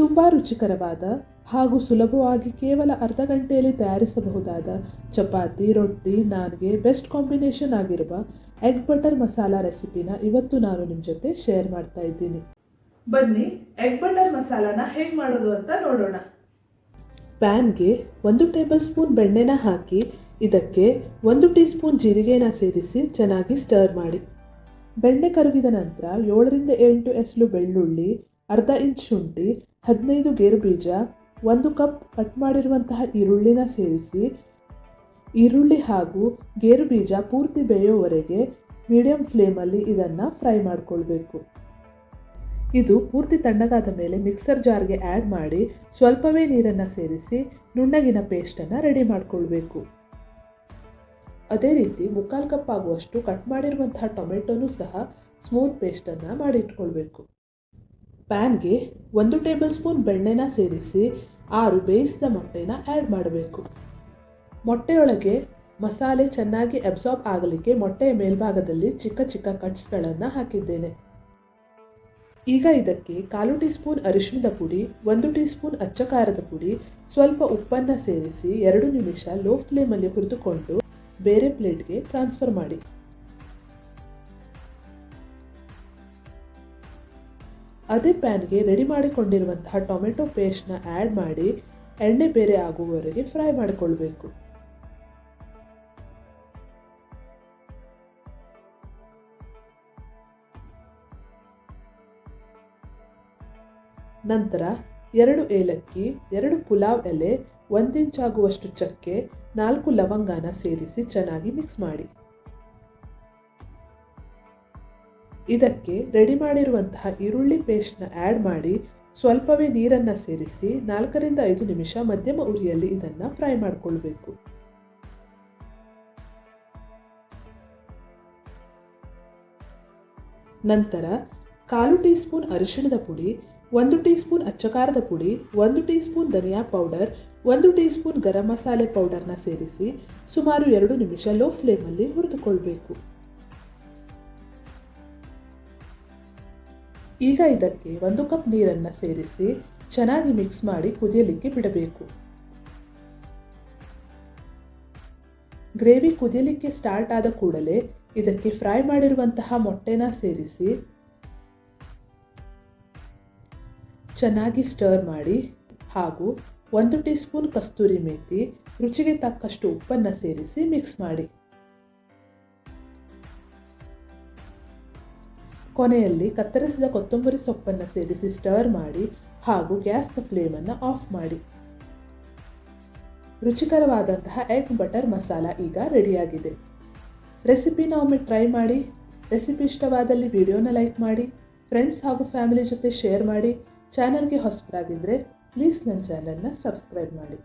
ತುಂಬ ರುಚಿಕರವಾದ ಹಾಗೂ ಸುಲಭವಾಗಿ ಕೇವಲ ಅರ್ಧ ಗಂಟೆಯಲ್ಲಿ ತಯಾರಿಸಬಹುದಾದ ಚಪಾತಿ, ರೊಟ್ಟಿ, ನಾನ್ಗೆ ಬೆಸ್ಟ್ ಕಾಂಬಿನೇಷನ್ ಆಗಿರುವ ಎಗ್ ಬಟರ್ ಮಸಾಲ ರೆಸಿಪಿನ ಇವತ್ತು ನಾನು ನಿಮ್ಮ ಜೊತೆ ಶೇರ್ ಮಾಡ್ತಾ ಇದ್ದೀನಿ. ಬನ್ನಿ, ಎಗ್ ಬಟರ್ ಮಸಾಲಾನ ಹೇಗೆ ಮಾಡೋದು ಅಂತ ನೋಡೋಣ. ಪ್ಯಾನ್ಗೆ ಒಂದು ಟೇಬಲ್ ಸ್ಪೂನ್ ಬೆಣ್ಣೆನ ಹಾಕಿ, ಇದಕ್ಕೆ ಒಂದು ಟೀ ಸ್ಪೂನ್ ಜೀರಿಗೆನ ಸೇರಿಸಿ ಚೆನ್ನಾಗಿ ಸ್ಟರ್ ಮಾಡಿ. ಬೆಣ್ಣೆ ಕರಗಿದ ನಂತರ ಏಳರಿಂದ ಎಂಟು ಎಸಳು ಬೆಳ್ಳುಳ್ಳಿ, ಅರ್ಧ ಇಂಚ್ ಶುಂಠಿ ಹದಿನೈದು ಗೇರು ಬೀಜ, ಒಂದು ಕಪ್ ಕಟ್ ಮಾಡಿರುವಂತಹ ಈರುಳ್ಳಿನ ಸೇರಿಸಿ, ಈರುಳ್ಳಿ ಹಾಗೂ ಗೇರು ಬೀಜ ಪೂರ್ತಿ ಬೇಯೋವರೆಗೆ ಮೀಡಿಯಂ ಫ್ಲೇಮಲ್ಲಿ ಇದನ್ನು ಫ್ರೈ ಮಾಡಿಕೊಳ್ಬೇಕು. ಇದು ಪೂರ್ತಿ ತಣ್ಣಗಾದ ಮೇಲೆ ಮಿಕ್ಸರ್ ಜಾರ್ಗೆ ಆ್ಯಡ್ ಮಾಡಿ ಸ್ವಲ್ಪವೇ ನೀರನ್ನು ಸೇರಿಸಿ ನುಣ್ಣಗಿನ ಪೇಸ್ಟನ್ನು ರೆಡಿ ಮಾಡಿಕೊಳ್ಬೇಕು. ಅದೇ ರೀತಿ ಮುಕ್ಕಾಲು ಕಪ್ ಆಗುವಷ್ಟು ಕಟ್ ಮಾಡಿರುವಂತಹ ಟೊಮೆಟೊನೂ ಸಹ ಸ್ಮೂತ್ ಪೇಸ್ಟನ್ನು ಮಾಡಿಟ್ಕೊಳ್ಬೇಕು. ಪ್ಯಾನ್ಗೆ ಒಂದು ಟೇಬಲ್ ಸ್ಪೂನ್ ಬೆಣ್ಣೆನ ಸೇರಿಸಿ ಆರು ಬೇಯಿಸಿದ ಮೊಟ್ಟೆನ ಆ್ಯಡ್ ಮಾಡಬೇಕು. ಮೊಟ್ಟೆಯೊಳಗೆ ಮಸಾಲೆ ಚೆನ್ನಾಗಿ ಅಬ್ಸಾರ್ಬ್ ಆಗಲಿಕ್ಕೆ ಮೊಟ್ಟೆಯ ಮೇಲ್ಭಾಗದಲ್ಲಿ ಚಿಕ್ಕ ಚಿಕ್ಕ ಕಟ್ಸ್ಗಳನ್ನು ಹಾಕಿದ್ದೇನೆ. ಈಗ ಇದಕ್ಕೆ ಕಾಲು ಟೀ ಸ್ಪೂನ್ ಅರಿಶಿಣದ ಪುಡಿ, ಒಂದು ಟೀ ಸ್ಪೂನ್ ಅಚ್ಚ ಖಾರದ ಪುಡಿ, ಸ್ವಲ್ಪ ಉಪ್ಪನ್ನು ಸೇರಿಸಿ ಎರಡು ನಿಮಿಷ ಲೋ ಫ್ಲೇಮಲ್ಲಿ ಹುರಿದುಕೊಂಡು ಬೇರೆ ಪ್ಲೇಟ್ಗೆ ಟ್ರಾನ್ಸ್ಫರ್ ಮಾಡಿ. ಅದೇ ಪ್ಯಾನ್ಗೆ ರೆಡಿ ಮಾಡಿಕೊಂಡಿರುವಂತಹ ಟೊಮೆಟೊ ಪೇಸ್ಟ್ನ ಆ್ಯಡ್ ಮಾಡಿ ಎಣ್ಣೆ ಬೇರೆ ಆಗುವವರೆಗೆ ಫ್ರೈ ಮಾಡಿಕೊಳ್ಬೇಕು. ನಂತರ ಎರಡು ಏಲಕ್ಕಿ, ಎರಡು ಪುಲಾವ್ ಎಲೆ ಒಂದಿಂಚಾಗುವಷ್ಟು ಚಕ್ಕೆ, ನಾಲ್ಕು ಲವಂಗಾನ ಸೇರಿಸಿ ಚೆನ್ನಾಗಿ ಮಿಕ್ಸ್ ಮಾಡಿ. ಇದಕ್ಕೆ ರೆಡಿ ಮಾಡಿರುವಂತಹ ಈರುಳ್ಳಿ ಪೇಸ್ಟ್ನ ಆ್ಯಡ್ ಮಾಡಿ ಸ್ವಲ್ಪವೇ ನೀರನ್ನು ಸೇರಿಸಿ ನಾಲ್ಕರಿಂದ ಐದು ನಿಮಿಷ ಮಧ್ಯಮ ಉರಿಯಲ್ಲಿ ಇದನ್ನು ಫ್ರೈ ಮಾಡಿಕೊಳ್ಬೇಕು. ನಂತರ ಕಾಲು ಟೀ ಸ್ಪೂನ್ ಅರಿಶಿಣದ ಪುಡಿ, ಒಂದು ಟೀ ಸ್ಪೂನ್ ಅಚ್ಚಕಾರದ ಪುಡಿ, ಒಂದು ಟೀ ಸ್ಪೂನ್ ಧನಿಯಾ ಪೌಡರ್, ಒಂದು ಟೀ ಸ್ಪೂನ್ ಗರಂ ಮಸಾಲೆ ಪೌಡರ್ನ ಸೇರಿಸಿ ಸುಮಾರು ಎರಡು ನಿಮಿಷ ಲೋ ಫ್ಲೇಮಲ್ಲಿ ಹುರಿದುಕೊಳ್ಬೇಕು. ಈಗ ಇದಕ್ಕೆ ಒಂದು ಕಪ್ ನೀರನ್ನು ಸೇರಿಸಿ ಚೆನ್ನಾಗಿ ಮಿಕ್ಸ್ ಮಾಡಿ ಕುದಿಯಲಿಕ್ಕೆ ಬಿಡಬೇಕು. ಗ್ರೇವಿ ಕುದಿಯಲಿಕ್ಕೆ ಸ್ಟಾರ್ಟ್ ಆದ ಕೂಡಲೇ ಇದಕ್ಕೆ ಫ್ರೈ ಮಾಡಿರುವಂತಹ ಮೊಟ್ಟೆನ ಸೇರಿಸಿ ಚೆನ್ನಾಗಿ ಸ್ಟರ್ ಮಾಡಿ ಹಾಗೂ ಒಂದು ಟೀ ಸ್ಪೂನ್ ಕಸ್ತೂರಿ ಮೇಥಿ ರುಚಿಗೆ ತಕ್ಕಷ್ಟು ಉಪ್ಪನ್ನು ಸೇರಿಸಿ ಮಿಕ್ಸ್ ಮಾಡಿ. ಕೊನೆಯಲ್ಲಿ ಕತ್ತರಿಸಿದ ಕೊತ್ತಂಬರಿ ಸೊಪ್ಪನ್ನು ಸೇರಿಸಿ ಸ್ಟರ್ ಮಾಡಿ ಹಾಗೂ ಗ್ಯಾಸ್ನ ಫ್ಲೇಮನ್ನು ಆಫ್ ಮಾಡಿ. ರುಚಿಕರವಾದಂತಹ ಎಗ್ ಬಟರ್ ಮಸಾಲ ಈಗ ರೆಡಿಯಾಗಿದೆ ರೆಸಿಪಿನ ಒಮ್ಮೆ ಟ್ರೈ ಮಾಡಿ. ರೆಸಿಪಿ ಇಷ್ಟವಾದಲ್ಲಿ ವಿಡಿಯೋನ ಲೈಕ್ ಮಾಡಿ. ಫ್ರೆಂಡ್ಸ್ ಹಾಗೂ ಫ್ಯಾಮಿಲಿ ಜೊತೆ ಶೇರ್ ಮಾಡಿ. ಚಾನಲ್ಗೆ ಹೊಸಬರಾಗಿದ್ದರೆ ಪ್ಲೀಸ್ ನನ್ನ ಚಾನಲ್ನ ಸಬ್ಸ್ಕ್ರೈಬ್ ಮಾಡಿ.